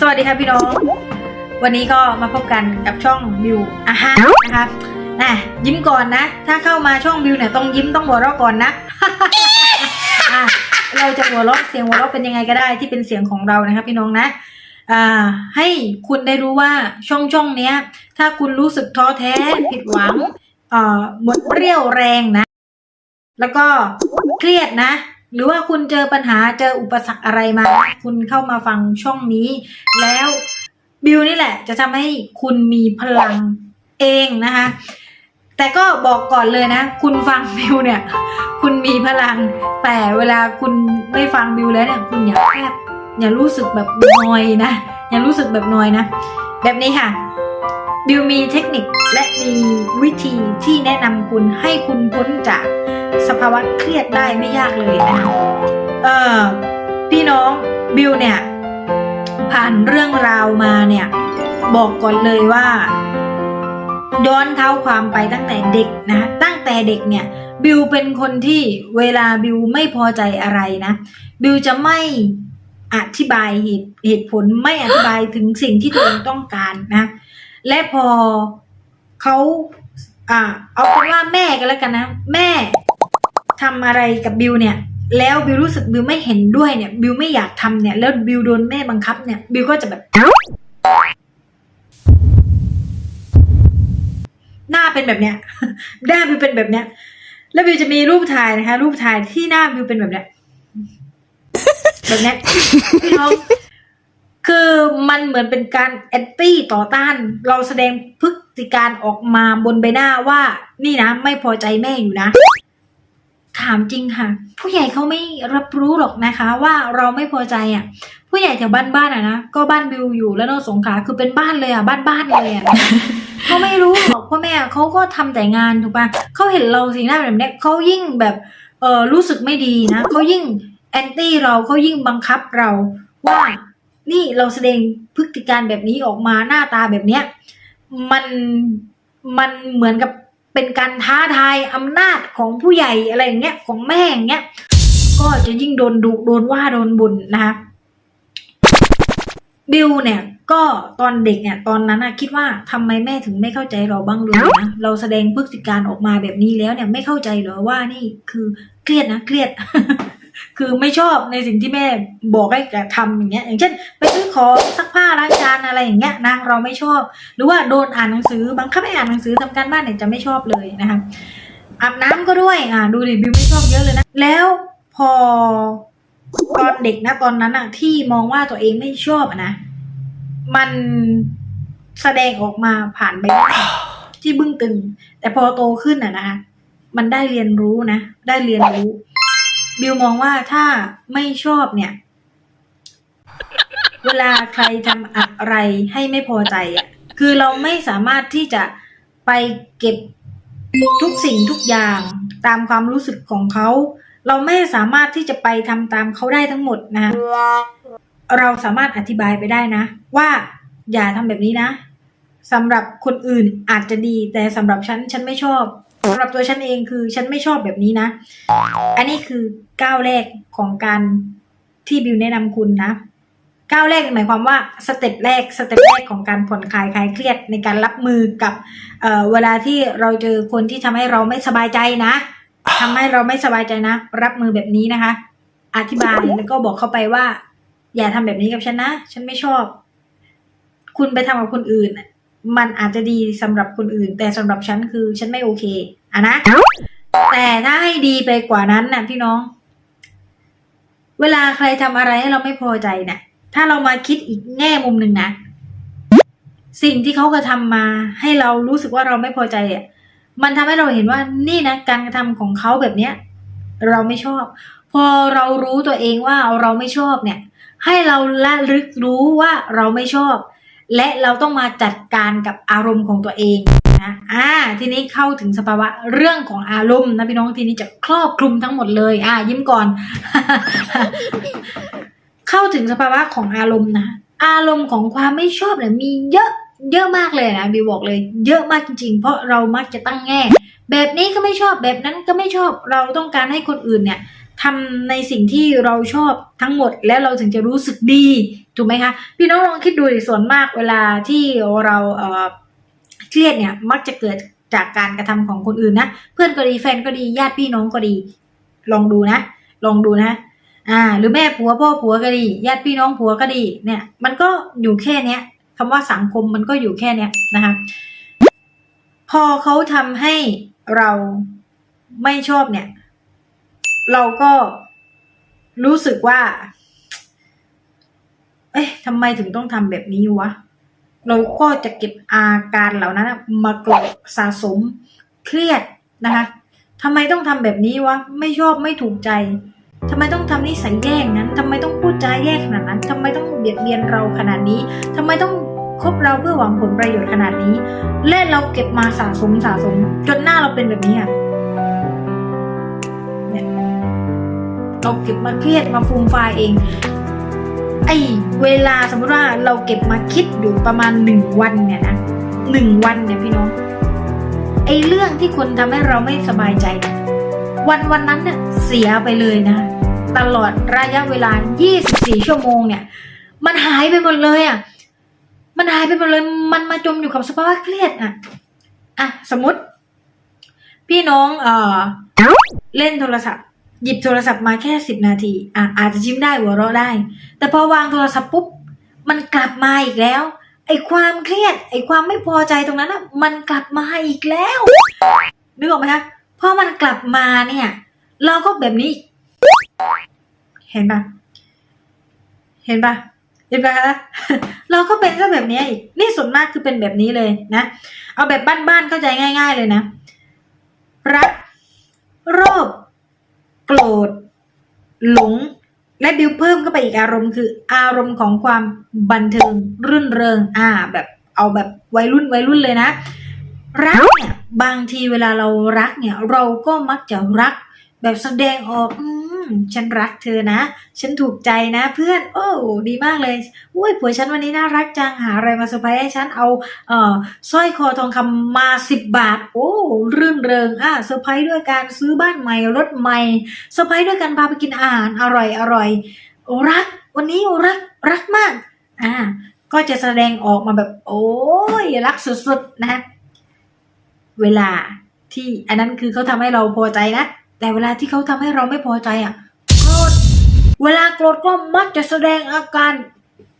สวัสดีค่ะพี่น้อง วันนี้ก็มาพบกันกับช่องบิวอาฮะนะคะนะยิ้มก่อนนะ ถ้าเข้ามาช่องบิวเนี่ยต้องยิ้มต้องหัวเราะก่อนนะะเราจะหัวเราะเสียงหัวเราะเป็นยังไงก็ได้ที่เป็นเสียงของเรานะคะพี่น้องนะให้คุณได้รู้ว่าช่องช่องเนี้ย ถ้าคุณรู้สึกท้อแท้ผิดหวังเออหมดเรี่ยวแรงนะ แล้วก็เครียดนะ หรือว่าคุณเจอปัญหาเจออุปสรรคอะไรมา คุณเข้ามาฟังช่องนี้ แล้วบิวนี่แหละ จะทำให้คุณมีพลังเองนะคะ แต่ก็บอกก่อนเลยนะ คุณฟังบิวเนี่ย คุณมีพลัง แต่เวลาคุณไม่ฟังบิวแล้วเนี่ย คุณอย่าแอบอย่ารู้สึกแบบนอยนะ อย่ารู้สึกแบบนอยนะ แบบนี้ค่ะ บิวมีเทคนิคและมีวิธีที่แนะนำคุณให้คุณพ้นจากสภาวะเครียดได้ไม่ยากเลยนะเออพี่น้องบิวเนี่ย ผ่านเรื่องราวมาเนี่ย บอกก่อนเลยว่าย้อนเท้าความไปตั้งแต่เด็กนะตั้งแต่เด็กเนี่ย บิวเป็นคนที่เวลาบิวไม่พอใจอะไรนะ บิวจะไม่อธิบายเหตุเหตุผลไม่อธิบายถึงสิ่งที่ตัวเองต้องการนะ และพอเขาอ่า เอาเป็นว่าแม่กันแล้วกันนะ แม่ทำอะไรกับบิวเนี่ย แล้วบิวรู้สึกบิวไม่เห็นด้วยเนี่ย บิวไม่อยากทำเนี่ย แล้วบิวโดนแม่บังคับเนี่ย บิวก็จะแบบหน้าเป็นแบบเนี้ยหน้าบิวเป็นแบบเนี้ย แล้วบิวจะมีรูปถ่ายนะคะ รูปถ่ายที่หน้าบิวเป็นแบบเนี้ยแบบเนี้ยพี่น้อง คือมันเหมือนเป็นการแอนตี้ต่อต้าน เราแสดงพฤติการออกมาบนใบหน้าว่า นี่นะ ไม่พอใจแม่อยู่นะ ถามจริงค่ะ ผู้ใหญ่เขาไม่รับรู้หรอกนะคะ ว่าเราไม่พอใจอะ ผู้ใหญ่แถวบ้านบ้านๆอะนะก็บ้านบิวอยู่แล้วโนนสงขาคือเป็นบ้านเลยอะบ้านบ้านๆเลยอะเขาไม่รู้หรอกพ่อแม่เขาก็ทำแต่งานถูกปะเขาเห็นเราสีหน้าแบบเนี้ยเขายิ่งแบบเออรู้สึกไม่ดีนะเขายิ่งแอนตี้เราเขายิ่งบังคับเราว่า นี่เราแสดงพฤติการแบบนี้ออกมาหน้าตาแบบเนี้ยมันมันเหมือนกับเป็นการท้าทายอำนาจของผู้ใหญ่อะไรอย่างเงี้ยของแม่อย่างเงี้ยก็จะยิ่งโดนดุโดนว่าโดนบุญนะคะบิวเนี่ยก็ตอนเด็กเนี่ยตอนนั้นอะคิดว่าทำไมแม่ถึงไม่เข้าใจเราบ้างเลยนะเราแสดงพฤติการออกมาแบบนี้แล้วเนี่ยไม่เข้าใจเหรอว่านี่คือเครียดนะเครียด คือไม่ชอบในสิ่งที่แม่บอกให้ทำอย่างเงี้ย อย่างเช่น ไปซื้อของซักผ้าล้างจานอะไรอย่างเงี้ยนะเราไม่ชอบ หรือว่าโดนอ่านหนังสือบังคับให้อ่านหนังสือทำการบ้านเนี่ยจะไม่ชอบเลยนะคะอาบน้ำก็ด้วยอ่าดูดิบิวไม่ชอบเยอะเลยนะ แล้วพอตอนเด็กนะตอนนั้นอะที่มองว่าตัวเองไม่ชอบนะ มันแสดงออกมาผ่านใบหน้าที่บึ้งตึง แต่พอโตขึ้นอะนะคะมันได้เรียนรู้นะ ได้เรียนรู้ บิวมองว่าถ้าไม่ชอบเนี่ย เวลาใครทำอะไรให้ไม่พอใจอะ คือเราไม่สามารถที่จะไปเก็บทุกสิ่งทุกอย่างตามความรู้สึกของเขา เราไม่สามารถที่จะไปทำตามเขาได้ทั้งหมดนะเราสามารถอธิบายไปได้นะ ว่าอย่าทำแบบนี้นะสำหรับคนอื่นอาจจะดีแต่สำหรับฉันฉันไม่ชอบ สำหรับตัวฉันเองคือฉันไม่ชอบแบบนี้นะ อันนี้คือก้าวแรกของการที่บิวแนะนำคุณนะ ก้าวแรกหมายความว่าสเต็ปแรกสเต็ปแรกของการผ่อนคลายคลายเครียดในการรับมือกับเเวลาที่เราเจอคนที่ทำให้เราไม่สบายใจนะทำให้เราไม่สบายใจนะ รับมือแบบนี้นะคะ อธิบายแล้วก็บอกเข้าไปว่า อย่าทำแบบนี้กับฉันนะ ฉันไม่ชอบ คุณไปทำกับคนอื่น มันอาจจะดีสำหรับคนอื่น แต่สำหรับฉันคือฉันไม่โอเค อะนะ แต่ถ้าให้ดีไปกว่านั้นน่ะพี่น้อง เวลาใครทำอะไรให้เราไม่พอใจน่ะถ้าเรามาคิดอีกแง่มุมหนึ่งนะสิ่งที่เขากระทำมา ให้เรารู้สึกว่าเราไม่พอใจอะมันทำให้เราเห็นว่านี่นะการกระทำของเขาแบบเนี้ย เราไม่ชอบ พอเรารู้ตัวเองว่าเราไม่ชอบเนี่ย ให้เราละลึกรู้ว่าเราไม่ชอบ และเราต้องมาจัดการกับอารมณ์ของตัวเอง นะอ่าทีนี้เข้าถึงสภาวะเรื่องของอารมณ์นะพี่น้องทีนี้จะครอบคลุมทั้งหมดเลย อ่า ยิ้มก่อน เข้าถึงสภาวะของอารมณ์นะอารมณ์ของความไม่ชอบเนี่ยมีเยอะเยอะมากเลยนะบิวบอกเลย เยอะมากจริงๆ เพราะเรามักจะตั้งแง่ แบบนี้ก็ไม่ชอบแบบนั้นก็ไม่ชอบเราต้องการให้คนอื่นเนี่ยทำในสิ่งที่เราชอบทั้งหมดแล้วเราถึงจะรู้สึกดี ถูกไหมคะ พี่น้องลองคิดดูส่วนมากเวลาที่เราเอ่อ รียดเนี่ยมักจะเกิดจากการกระทำของคนอื่นนะ เพื่อนก็ดีแฟนก็ดีญาติพี่น้องก็ดี ลองดูนะ ลองดูนะ อ่า หรือแม่ผัวพ่อผัวก็ดี ญาติพี่น้องผัวก็ดี เนี่ย มันก็อยู่แค่เนี้ยคำว่าสังคมมันก็อยู่แค่เนี้ยนะคะ พอเขาทำให้เราไม่ชอบเนี่ย เราก็รู้สึกว่า เอ๊ะทำไมถึงต้องทำแบบนี้วะ เราก็จะเก็บอาการเหล่านั้นมาเกดสะสมเครียดนะคะทำไมต้องทำแบบนี้วะไม่ชอบไม่ถูกใจทำไมต้องทำนิสัยแย่อย่างนั้นทำไมต้องพูดจาแย่ขนาดนั้นทำไมต้องเบียดเบียนเราขนาดนี้ทำไมต้องคบเราเพื่อหวังผลประโยชน์ขนาดนี้ และเราเก็บมาสะสมสะสม จนหน้าเราเป็นแบบนี้อะเนี่ยเราเก็บมาเครียดมาฟูมฟายเอง ไอ้เวลาสมมติว่าเราเก็บมาคิดอยู่ประมาณหนึ่งวันเนี่ยนะหนึ่งวันเนี่ยพี่น้องไอ้เรื่องที่คนทำให้เราไม่สบายใจ วันวันนั้นเนี่ยเสียไปเลยนะ ตลอดระยะเวลา 24 ชั่วโมงเนี่ย มันหายไปหมดเลยอะมันหายไปหมดเลย มันมาจมอยู่กับสภาวะเครียดอะอะสมมติ พี่น้องเอ่อเล่นโทรศัพท์ หยิบโทรศัพท์มาแค่สิบนาที อะอาจจะยิ้มได้หัวเราะได้ แต่พอวางโทรศัพท์ปุ๊บ มันกลับมาอีกแล้ว ไอ้ความเครียด ไอ้ความไม่พอใจตรงนั้นอะ มันกลับมาอีกแล้วนึกออกไหมคะพอมันกลับมาเนี่ย เราก็แบบนี้ เห็นปะเห็นปะเห็นปะคะเราก็เป็นซะแบบนี้อีก นี่ส่วนมากคือเป็นแบบนี้เลยนะ เอาแบบบ้านๆเข้าใจง่าย ๆ เลยนะ รัก โรค โกรธ หลง และบิวเพิ่มเข้าไปอีกอารมณ์คืออารมณ์ของความบันเทิงรื่นเริง อ่า แบบเอาแบบวัยรุ่นวัยรุ่นเลยนะ รักเนี่ยบางทีเวลาเรารักเนี่ย เราก็มักจะรัก แบบแสดงออกอืมฉันรักเธอนะ ฉันถูกใจนะ เพื่อน โอ้ดีมากเลยอุ้ยผัวฉันวันนี้น่ารักจังหาอะไรมาเซอร์ไพรส์ให้ฉันเอาเอ่อสร้อยคอทองคำมาสิบบาท โอ้รื่นเริงอะเซอร์ไพรส์ด้วยการซื้อบ้านใหม่รถใหม่เซอร์ไพรส์ด้วยการพาไปกินอาหารอร่อยอร่อยรัก วันนี้รักรักมากอ่าก็จะแสดงออกมาแบบ โอ้ยรักสุดๆนะ เวลาที่อันนั้นคือเขาทำให้เราพอใจนะ แต่เวลาที่เขาทำให้เราไม่พอใจอะโกรธเวลาโกรธก็มักจะแสดงอาการ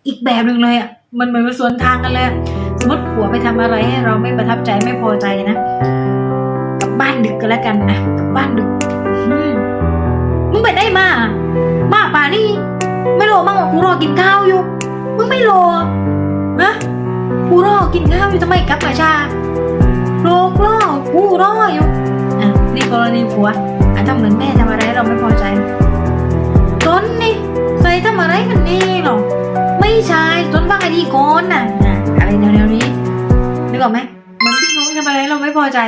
อีกแบบหนึ่งเลยอะมันเหมือนมันสวนทางกันเลยสมมติผัวไปทำอะไรให้เราไม่ประทับใจไม่พอใจนะกลับบ้านดึกก็แล้วกันอะกลับบ้านดึกมึงไปได้มามาป่านี่ไม่รอมั่งว่ากูรอกินข้าวอยู่มึงไม่รอนะกูรอกินข้าวอยู่ทำไมกลับมาชาโลกล่อกูรออยู่อะนี่กรณีผัว อะทำเหมือนแม่ทำอะไรเราไม่พอใจต้นนี่ใส่ทำอะไรกันนี่หรอไม่ใช่ต้นบ้างไอ้ดีก่อนน่ะอะไรแนวๆนี้นึกออกไหมเหมือนพี่น้องทำอะไรเราไม่พอใจ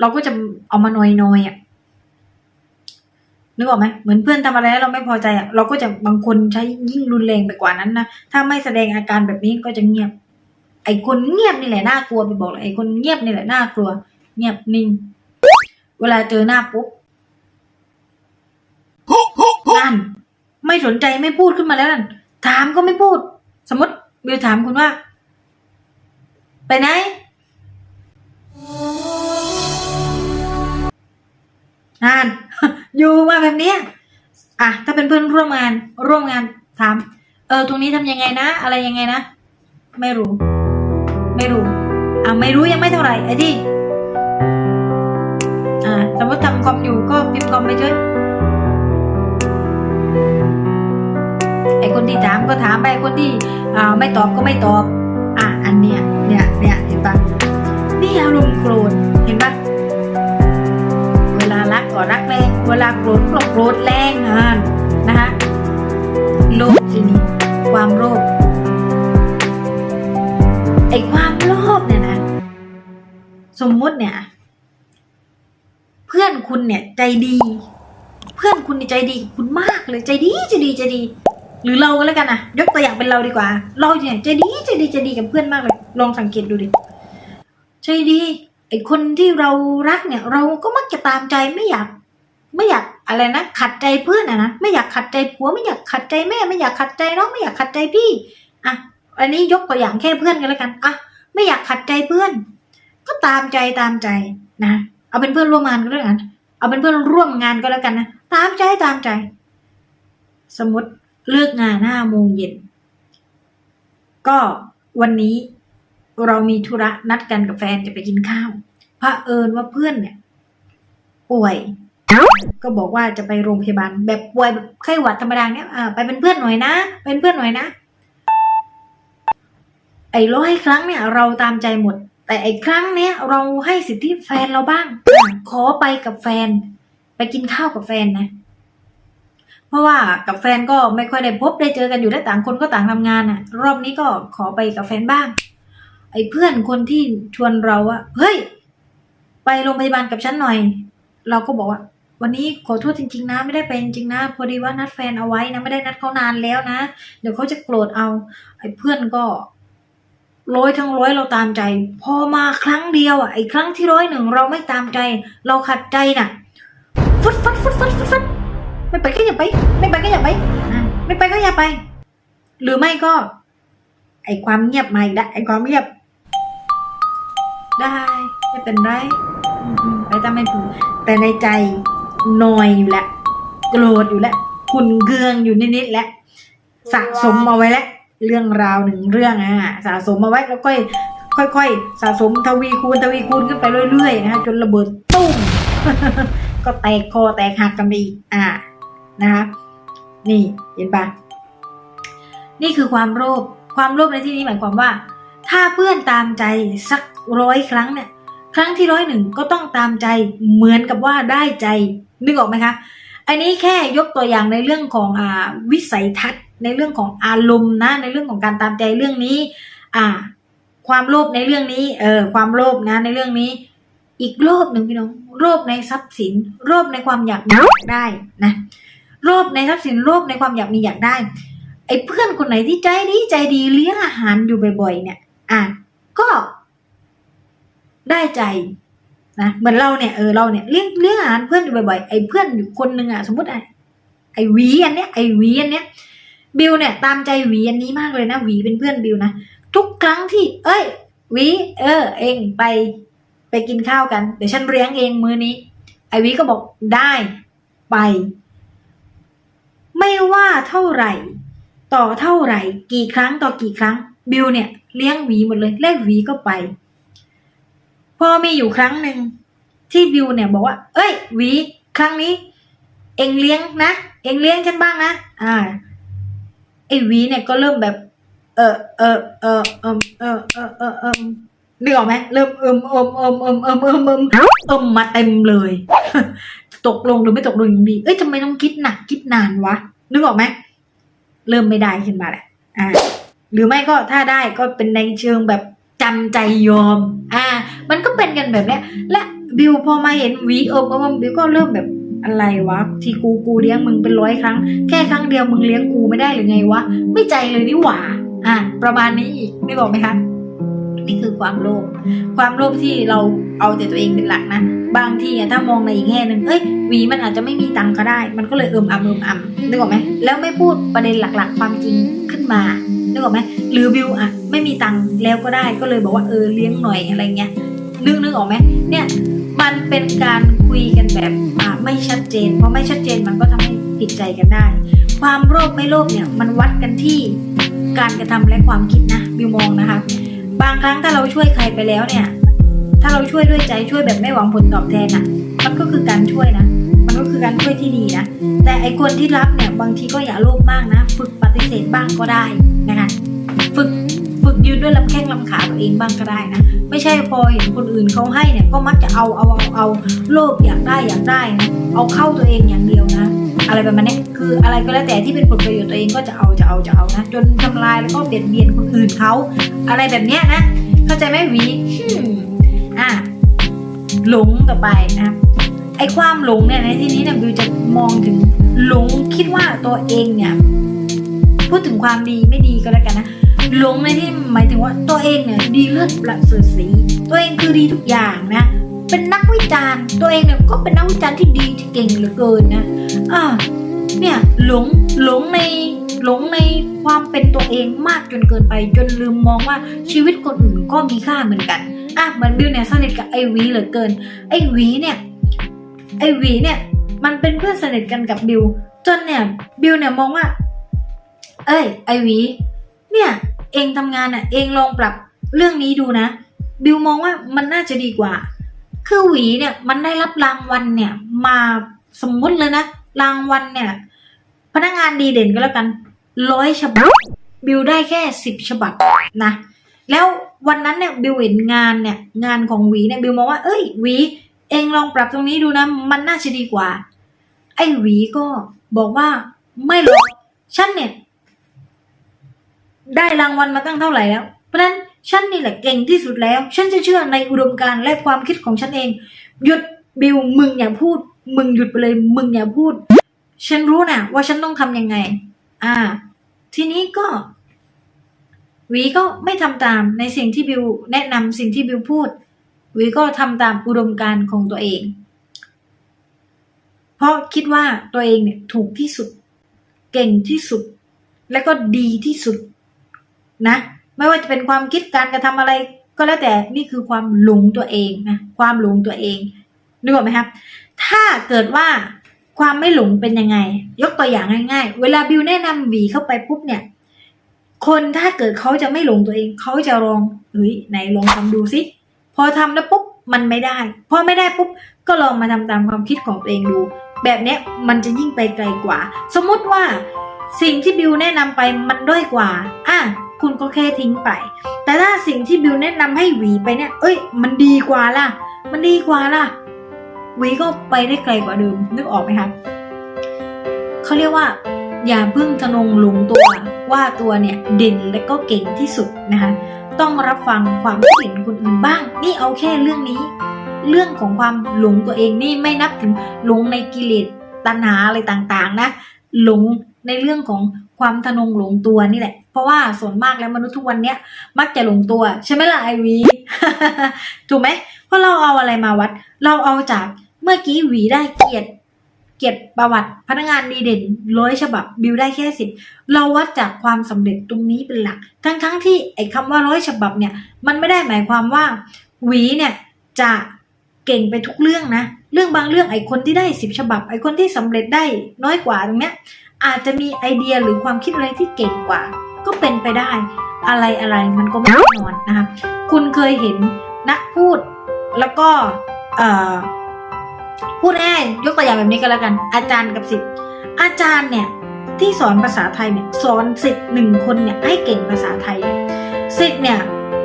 เราก็จะเอามานอยๆอะนึกออกไหมเหมือนเพื่อนทำอะไรเราไม่พอใจอะเราก็จะบางคนใช้ยิ่งรุนแรงไปกว่านั้นนะถ้าไม่แสดงอาการแบบนี้ก็จะเงียบ ไอ้คนเงียบนี่แหละน่ากลัวไปบอกเลยไอ้คนเงียบนี่แหละน่ากลัว เงียบนิ่ง เวลาเจอหน้าปุ๊บนั่นไม่สนใจไม่พูดขึ้นมาแล้วนั่นถามก็ไม่พูด สมมติบิวถามคุณว่า ไปไหนนั่นอยู่มาแบบเนี้ยอะ ถ้าเป็นเพื่อนร่วมงาน ร่วมงานถาม เออ ตรงนี้ทำยังไงนะ อะไรยังไงนะ ไม่รู้ ไม่รู้ อะ ไม่รู้ยังไม่เท่าไหร่ไอ้ที่อ่าสมมติทำคอมอยู่ก็พิมพ์คอมไปเฉยไอ้คนที่ถามก็ถามไปคนที่ไม่ตอบก็ไม่ตอบ อะอันเนี้ยเนี่ยเนี่ยเห็นปะนี่อารมณ์โกรธเห็นปะเวลารักก็รักแรงเวลาโกรธก็โกรธแรงอ่านะคะโลภทีนี้ความโลภไอ้ความโลภเนี่ยนะ สมมุติเนี่ย คุณเนี่ยใจดี เพื่อนคุณเนี่ยใจดีคุณมากเลยใจดีใจดีใจดี หรือเราก็แล้วกันนะยกตัวอย่างเป็นเราดีกว่า เราเนี่ยใจดีใจดีใจดีกับเพื่อนมากเลย ลองสังเกตดูดิใจดีไอคนที่เรารักเนี่ย เราก็มักจะตามใจไม่อยาก ไม่อยากอะไรนะขัดใจเพื่อนอะนะไม่อยากขัดใจผัวไม่อยากขัดใจแม่ ไม่อยากขัดใจน้องไม่อยากขัดใจพี่อะอันนี้ยกตัวอย่างแค่เพื่อนกันแล้วกันอะไม่อยากขัดใจเพื่อน ก็ตามใจตามใจนะ เอาเป็นเพื่อนร่วมงานก็แล้วกัน เอาเป็นเพื่อนร่วมงานก็แล้วกันนะ ตามใจตามใจ สมมติเลิกงานห้าโมงเย็น ก็วันนี้เรามีธุระนัดกันกับแฟนจะไปกินข้าวพระเอิญว่าเพื่อนเนี่ย ป่วย ก็บอกว่าจะไปโรงพยาบาล แบบป่วยแบบไข้หวัดธรรมดาเนี่ยอ่าไปเป็นเพื่อนหน่อยนะ เป็นเพื่อนหน่อยนะ ไอ้ร้อยครั้งเนี่ย เราตามใจหมด แต่ไอ้ครั้งเนี้ยเราให้สิทธิแฟนเราบ้าง ขอไปกับแฟน ไปกินข้าวกับแฟนนะ เพราะว่ากับแฟนก็ไม่ค่อยได้พบได้เจอกันอยู่แล้วต่างคนก็ต่างทำงานอะ รอบนี้ก็ขอไปกับแฟนบ้าง ไอ้เพื่อนคนที่ชวนเราอะเฮ้ย ไปโรงพยาบาลกับฉันหน่อย เราก็บอกว่าวันนี้ขอโทษจริง ๆ นะ ไม่ได้ไปจริงๆนะพอดีว่านัดแฟนเอาไว้นะ ไม่ได้นัดเขานานแล้วนะ เดี๋ยวเขาจะโกรธเอา ไอ้เพื่อนก็ ร้อยทั้งร้อยเราตามใจ พอมาครั้งเดียวอะไอ้ครั้งที่ร้อยหนึ่งเราไม่ตามใจ เราขัดใจน่ะฟุดฟัดฟุดฟัดฟุดฟัดไม่ไปก็อย่าไป ไม่ไปก็อย่าไปไม่ไปก็อย่าไป หรือไม่ก็ ไอ้ความเงียบมาอีกแล้วไอ้ความเงียบ ได้ไม่เป็นไรไปตามไม่ถูกแต่ในใจนอยอยู่แล้วโกรธอยู่แล้วขุนเคืองอยู่นิดๆแล้วสะสมมาไว้แล้ว เรื่องราวหนึ่งเรื่องอะสะสมมาไว้แล้วก็ค่อยๆ สะสมทวีคูณทวีคูณขึ้นไปเรื่อยๆนะคะจนระเบิดตุ้มก็แตกคอแตกหักกันไปอีกอ่านะคะนี่เห็นปะนี่คือความโลภความโลภในที่นี้หมายความว่า ถ้าเพื่อนตามใจสักร้อยครั้งเนี่ย ครั้งที่ร้อยหนึ่งก็ต้องตามใจเหมือนกับว่าได้ใจนึกออกไหมคะ อันนี้แค่ยกตัวอย่างในเรื่องของอาวิสัยทัศน์ ในเรื่องของอารมณ์นะ ในเรื่องของการตามใจเรื่องนี้ อ่า ความโลภในเรื่องนี้ เออ ความโลภนะ ในเรื่องนี้ อีกโลภหนึ่งพี่น้องโลภในทรัพย์สินโลภในความอยากมีอยากได้นะโลภในทรัพย์สินโลภในความอยากมีอยากได้ ไอ้เพื่อนคนไหนที่ใจดีใจดีเลี้ยงอาหารอยู่บ่อย ๆ เนี่ย อะก็ได้ใจนะเหมือนเราเนี่ยเออเราเนี่ยเลี้ยงเลี้ยงอาหารเพื่อนอยู่บ่อยๆไอ้เพื่อนอยู่คนหนึ่งอะสมมติไอ้ไอ้วีอันเนี้ยไอ้วีอันเนี้ย บิวเนี่ยตามใจหวีอันนี้มากเลยนะหวีเป็นเพื่อนบิวนะทุกครั้งที่ เอ้ยหวีเออ เองไป ไปกินข้าวกัน เดี๋ยวฉันเลี้ยงเองมื้อนี้ ไอหวีก็บอกได้ไป ไม่ว่าเท่าไหร่ ต่อเท่าไหร่ กี่ครั้งต่อกี่ครั้ง บิวเนี่ย เลี้ยงหวีหมดเลยเลขหวีก็ไปพอมีอยู่ครั้งหนึ่งที่บิวเนี่ยบอกว่า เอ้ยหวี ครั้งนี้ เองเลี้ยงนะ เองเลี้ยงฉันบ้างนะ อ่า ไอ้วีเนี่ยก็เริ่มแบบ เออเออเออเออเออเออเออเออนึกออกไหมเริ่มเอิมเอิมเอิมเอิมเอิมเอิมเอิมเอิมมาเต็มเลย ตกลงหรือไม่ตกลงยังดี เอ้ยทำไมต้องคิดหนักคิดนานวะ นึกออกไหมเริ่มไม่ได้ขึ้นมาแหละอ่าหรือไม่ก็ถ้าได้ก็เป็นในเชิงแบบจำใจยอม อ่า มันก็เป็นกันแบบเนี้ย และบิวพอมาเห็นวีเอิมเอิมบิวก็เริ่มแบบ อะไรวะ ที่กูกูเลี้ยงมึงเป็นร้อยครั้ง แค่ครั้งเดียวมึงเลี้ยงกูไม่ได้หรือไงวะ ไม่ใจเลยนี่หว่า อ่าประมาณนี้อีกนึกออกไหมคะนี่คือความโลภความโลภที่เราเอาแต่ตัวเองเป็นหลักนะ บางทีอะถ้ามองในอีกแง่หนึ่งเอ้ยวีมันอาจจะไม่มีตังค์ก็ได้ มันก็เลยเอิมอำเอิมอำนึกออกไหมแล้วไม่พูดประเด็นหลักๆ ความจริงขึ้นมานึกออกไหมหรือบิวอะไม่มีตังค์แล้วก็ได้ก็เลยบอกว่าเออเลี้ยงหน่อยอะไรเงี้ยนึกนึกออกไหมเนี่ยมันเป็นการ คุยกันแบบไม่ชัดเจน เพราะไม่ชัดเจนมันก็ทำให้ผิดใจกันได้ ความโลภไม่โลภเนี่ยมันวัดกันที่การกระทำและความคิดนะบิวมองนะคะ บางครั้งถ้าเราช่วยใครไปแล้วเนี่ย ถ้าเราช่วยด้วยใจช่วยแบบไม่หวังผลตอบแทนอะ มันก็คือการช่วยนะ มันก็คือการช่วยที่ดีนะ แต่ไอคนที่รับเนี่ยบางทีก็อย่าโลภมากนะ ฝึกปฏิเสธบ้างก็ได้นะคะ ฝึกฝึกยืนด้วยลำแข้งลำขาตัวเองบ้างก็ได้นะ ไม่ใช่พอเห็นคนอื่นเขาให้เนี่ยก็มักจะเอาเอาเอาเอาโลภอยากได้อยากได้นะเอาเข้าตัวเองอย่างเดียวนะ อะไรประมาณนี้คืออะไรก็แล้วแต่ที่เป็นผลประโยชน์ตัวเองก็จะเอาจะเอาจะเอานะจนทำลายแล้วก็เบียดเบียนคนอื่นเขาอะไรแบบเนี้ยนะ เข้าใจไหมวีอะหลงกับไปนะไอ้ความหลงเนี่ยในที่นี้เนี่ยบิวจะมองถึงหลงคิดว่าตัวเองเนี่ยพูดถึงความดีไม่ดีก็แล้วกันนะ หลงในที่หมายถึงว่าตัวเองเนี่ยดีเลิศประเสริฐสีตัวเองคือดีทุกอย่างนะ เป็นนักวิจารณ์ ตัวเองเนี่ยก็เป็นนักวิจารณ์ที่ดีที่เก่งเหลือเกินนะอ่าเนี่ยหลงหลงในหลงในความเป็นตัวเองมากจนเกินไป จนลืมมองว่าชีวิตคนอื่นก็มีค่าเหมือนกันอะเหมือนบิวเนี่ยสนิทกับไอวีเหลือเกิน ไอวีเนี่ยไอวีเนี่ย มันเป็นเพื่อนสนิทกันกับบิวจนเนี่ยบิวเนี่ยมองว่า เอ้ยไอวี เนี่ย เองทำงานอะ เองลองปรับเรื่องนี้ดูนะ บิวมองว่ามันน่าจะดีกว่า คือหวีเนี่ยมันได้รับรางวัลเนี่ย มาสมมุติเลยนะ รางวัลเนี่ย พนักงานดีเด่นก็แล้วกันร้อยฉบับ บิวได้แค่สิบฉบับนะ แล้ววันนั้นเนี่ยบิวเห็นงานเนี่ย งานของหวีเนี่ยบิวมองว่า เอ้ยหวีเองลองปรับตรงนี้ดูนะ มันน่าจะดีกว่า ไอ้หวีก็บอกว่าไม่หรอกฉันเนี่ย ได้รางวัลมาตั้งเท่าไหร่แล้ว เพราะนั้นฉันนี่แหละเก่งที่สุดแล้ว ฉันจะเชื่อในอุดมการณ์และความคิดของฉันเอง หยุดบิวมึงอย่าพูด มึงหยุดไปเลย มึงอย่าพูด ฉันรู้นะว่าฉันต้องทำยังไง อ่า ทีนี้ก็หวีก็ไม่ทำตามในสิ่งที่บิวแนะนำสิ่งที่บิวพูดหวีก็ทำตามอุดมการณ์ของตัวเอง เพราะคิดว่าตัวเองเนี่ยถูกที่สุด เก่งที่สุด และก็ดีที่สุด นะไม่ว่าจะเป็นความคิดการกระทำอะไรก็แล้วแต่นี่คือความหลงตัวเองนะความหลงตัวเองนึกออกไหมครับ ถ้าเกิดว่าความไม่หลงเป็นยังไง ยกตัวอย่างง่าย ๆ เวลาบิวแนะนำหวีเข้าไปปุ๊บเนี่ย คนถ้าเกิดเขาจะไม่หลงตัวเองเขาจะลองเฮ้ยไหนลองทำดูสิพอทำแล้วปุ๊บมันไม่ได้ พอไม่ได้ปุ๊บก็ลองมาทำตามความคิดของตัวเองดู แบบเนี้ยมันจะยิ่งไปไกลกว่า สมมุติว่าสิ่งที่บิวแนะนำไปมันด้อยกว่าอะ คุณก็แค่ทิ้งไป แต่ถ้าสิ่งที่บิวแนะนำให้หวีไปเนี่ย เอ้ย มันดีกว่าล่ะ มันดีกว่าล่ะ หวีก็ไปได้ไกลกว่าเดิม นึกออกไหมคะเขาเรียกว่า อย่าเพึ่งทะนงลงตัวว่าตัวเนี่ยเด่นและก็เก่งที่สุดนะคะ ต้องรับฟังความคิดเห็นคนอื่นบ้าง นี่เอาแค่เรื่องนี้ เรื่องของความหลงตัวเองนี่ไม่นับถึงหลงในกิเลสตัณหาอะไรต่างๆ นะ หลงในเรื่องของความทะนงหลงตัวนี่แหละ เพราะว่าส่วนมากแล้วมนุษย์ทุกวันเนี้ยมักจะหลงตัว ใช่ไหมล่ะไอวีถูกไหมเพราะเราเอาอะไรมาวัด เราเอาจากเมื่อกี้หวีได้เกียรติเกียรติประวัติพนักงานดีเด่นร้อยฉบับบิวได้แค่สิบเราวัดจากความสำเร็จตรงนี้เป็นหลัก ทั้งๆทที่ไอ้คำว่าร้อยฉบับเนี่ยมันไม่ได้หมายความว่าหวีเนี่ยจะเก่งไปทุกเรื่องนะเรื่องบางเรื่องไอ้คนที่ได้สิบฉบับ ไอ้คนที่สำเร็จได้น้อยกว่าตรงเนี้ยอาจจะมีไอเดียหรือความคิดอะไรที่เก่งกว่า ก็เป็นไปได้ อะไรอะไรมันก็ไม่แน่นอนนะคะคุณเคยเห็นนักพูดแล้วก็เอพูดง่ายยกตัวอย่างแบบนี้ก็แล้วกัน อาจารย์กับศิษย์อาจารย์เนี่ยที่สอนภาษาไทยเนี่ยสอนศิษย์หนึ่งคนเนี่ยให้เก่งภาษาไทยเนี่ยศิษย์เนี่ย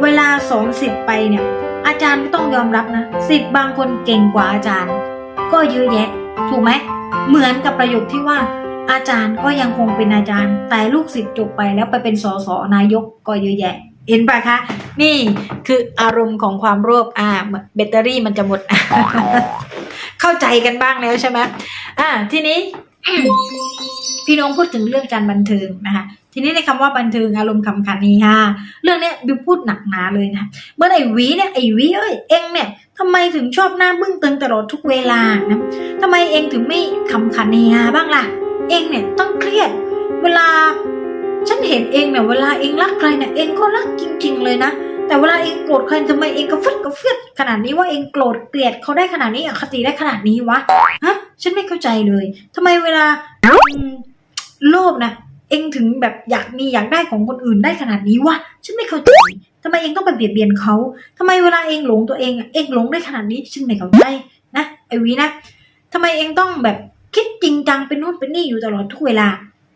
เวลาสอนศิษย์ไปเนี่ยอาจารย์ก็ต้องยอมรับนะศิษย์บางคนเก่งกว่าอาจารย์ ก็เยอะแยะ ถูกไหมเหมือนกับประโยคที่ว่า อาจารย์ก็ยังคงเป็นอาจารย์ แต่ลูกศิษย์จบไปแล้วไปเป็นสสนายกก็เยอะแยะ เห็นปะคะ นี่คืออารมณ์ของความโลภอ่าแบตเตอรี่มันจะหมด เข้าใจกันบ้างแล้วใช่ไหมอ่า ทีนี้ พี่น้องพูดถึงเรื่องการบันเทิงนะคะทีนี้ในคำว่าบันเทิงอารมณ์คำขันนี้ฮะเรื่องเนี้ยบิวพูดหนักหนาเลยนะเมื่อไอ้วีเนี่ยไอ้วีเอ้ยเอ็งเนี่ยทำไมถึงชอบหน้าบึ้งตึงตลอดทุกเวลานะทำไมเอ็งถึงไม่คำขันเฮฮาบ้างล่ะ เองเนี่ยต้องเครียด เวลา ฉันเห็นเองเนี่ยเวลาเองรักใครเนี่ยเองก็รักจริง ๆ เลยนะแต่เวลาเองโกรธใครทำไมเองก็ฟึดก็เฟืดขนาดนี้ว่าเองโกรธเกลียดเขาได้ขนาดนี้อคติได้ขนาดนี้วะฮะฉันไม่เข้าใจเลยทำไมเวลาโลภนะเองถึงแบบอยากมีอยากได้ของคนอื่นได้ขนาดนี้วะฉันไม่เข้าใจทำไมเองต้องไปเบียดเบียนเขาทำไมเวลาเองหลงตัวเองอะเองหลงได้ขนาดนี้ฉันไม่เข้าใจนะไอวีนะทำไมเองต้องแบบ จริงจังเป็นนู่นเป็นนี่อยู่ตลอดทุกเวลา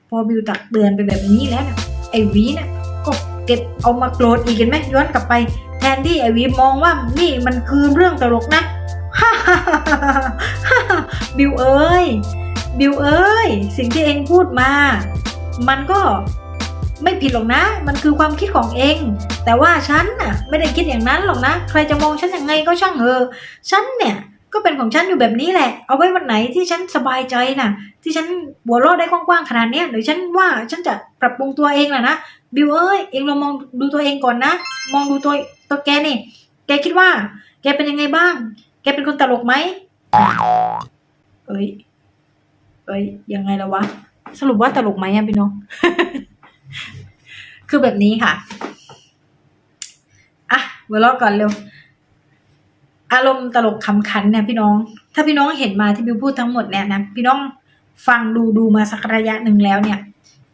พอบิวตักเตือนไปแบบนี้แล้วนะไอวีเนี่ยก็เก็บเอามาโกรธอีกเห็นไหมย้อนกลับไป แทนที่ไอวีมองว่านี่มันคือเรื่องตลกนะฮ่าบิวเอ้ยบิวเอ้ยสิ่งที่เองพูดมา มันก็ไม่ผิดหรอกนะ มันคือความคิดของเอง แต่ว่าฉันน่ะไม่ได้คิดอย่างนั้นหรอกนะ ใครจะมองฉันยังไงก็ช่างเถอฉันเนี่ย ก็เป็นของฉันอยู่แบบนี้แหละ เอาไว้วันไหนที่ฉันสบายใจน่ะ ที่ฉันหัวเราะได้กว้างๆขนาดเนี้ยเดี๋ยวฉันว่าฉันจะปรับปรุงตัวเองแหละนะบิวเอ้ยเองลองมองดูตัวเองก่อนนะ มองดูตัวตัวแกนี่ แกคิดว่า แกเป็นยังไงบ้าง แกเป็นคนตลกไหมเอ้ยเอ้ยยังไงแล้ววะ สรุปว่าตลกไหมอะพี่น้องคือแบบนี้ค่ะอะหัวเราะก่อนเร็ว อารมณ์ตลกขำขันเนี่ยพี่น้อง ถ้าพี่น้องเห็นมาที่บิวพูดทั้งหมดเนี่ยนะพี่น้องฟังดูดูมาสักระยะหนึ่งแล้วเนี่ย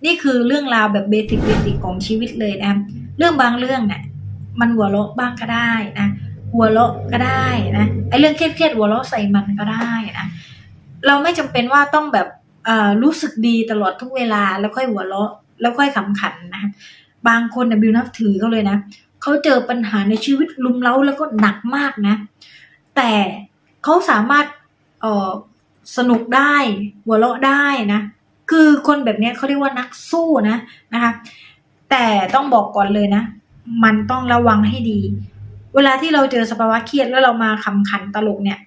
นี่คือเรื่องราวแบบเบสิกเบสิกของชีวิตเลยนะเรื่องบางเรื่องเนี่ยมันหัวเราะบ้างก็ได้นะหัวเราะก็ได้นะไอ้เรื่องเครียดๆหัวเราะใส่มันก็ได้นะเราไม่จำเป็นว่าต้องแบบรู้สึกดีตลอดทุกเวลาแล้วค่อยหัวเราะแล้วค่อยขำขันนะบางคนเนะบิวนับถือเขาเลยนะ เขาเจอปัญหาในชีวิตลุมเล้าแล้วก็หนักมากนะ แต่เขาสามารถเอ่อสนุกได้หัวเราะได้นะ คือคนแบบนี้เขาเรียกว่านักสู้นะนะคะ แต่ต้องบอกก่อนเลยนะ มันต้องระวังให้ดี เวลาที่เราเจอสภาวะเครียดแล้วเรามาขำขันตลกเนี่ย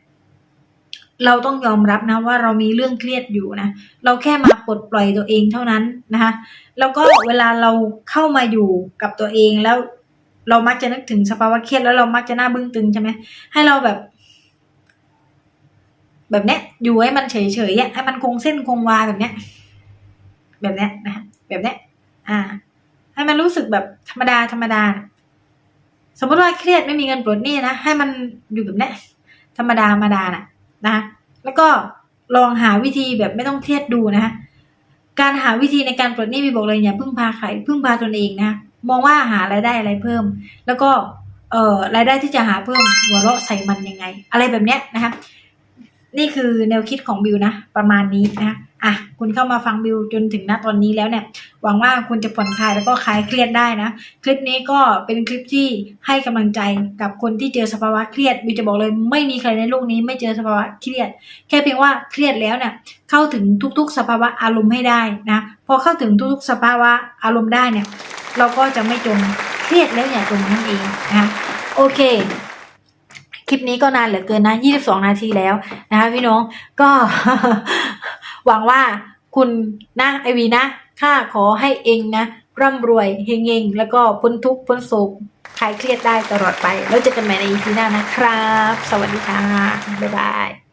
เราต้องยอมรับนะว่าเรามีเรื่องเครียดอยู่นะ เราแค่มาปลดปล่อยตัวเองเท่านั้นนะคะ แล้วก็เวลาเราเข้ามาอยู่กับตัวเองแล้ว เรามักจะนึกถึงสภาวะเครียดแล้วเรามักจะหน้าบึ้งตึงใช่ไหมให้เราแบบ แบบเนี้ย อยู่ให้มันเฉยๆอะให้มันคงเส้นคงวาแบบเนี้ย แบบเนี้ยนะคะแบบเนี้ย อ่า ให้มันรู้สึกแบบธรรมดาธรรมดา สมมติว่าเครียดไม่มีเงินปลดหนี้นะให้มันอยู่แบบเนี้ยธรรมดาธรรมดาน่ะ นะ แล้วก็ลองหาวิธีแบบไม่ต้องเครียดดูนะคะการหาวิธีในการปลดหนี้มีบอกเลยอย่าพึ่งพาใครพึ่งพาตนเองนะ มองว่าหารายได้อะไรเพิ่ม แล้วก็เอ่อรายได้ที่จะหาเพิ่มหัวเราะใส่มันยังไง อะไรแบบเนี้ยนะคะ นี่คือแนวคิดของบิวนะ ประมาณนี้นะคะ อะคุณเข้ามาฟังบิวจนถึงณตอนนี้แล้วเนี่ย หวังว่าคุณจะผ่อนคลายแล้วก็คลายเครียดได้นะ คลิปนี้ก็เป็นคลิปที่ให้กำลังใจกับคนที่เจอสภาวะเครียดบิวจะบอกเลย ไม่มีใครในโลกนี้ไม่เจอสภาวะเครียด แค่เพียงว่าเครียดแล้วเนี่ยเข้าถึงทุกๆ สภาวะอารมณ์ให้ได้นะพอเข้าถึงทุกๆ สภาวะอารมณ์ได้เนี่ย เราก็จะไม่จมเครียดแล้วอย่าจมนั่นเองนะคะโอเคคลิปนี้ก็นานเหลือเกินนะ 22 นาทีแล้วนะคะพี่น้องก็ หวังว่าคุณนะไอวีนะข้าขอให้เองนะ ร่ำรวยเฮงๆแล้วก็พ้นทุกข์พ้นโศกคลายเครียดได้ตลอดไป แล้วเจอกันใหม่ใน EP หน้านะครับ สวัสดีค่ะ บ๊ายบาย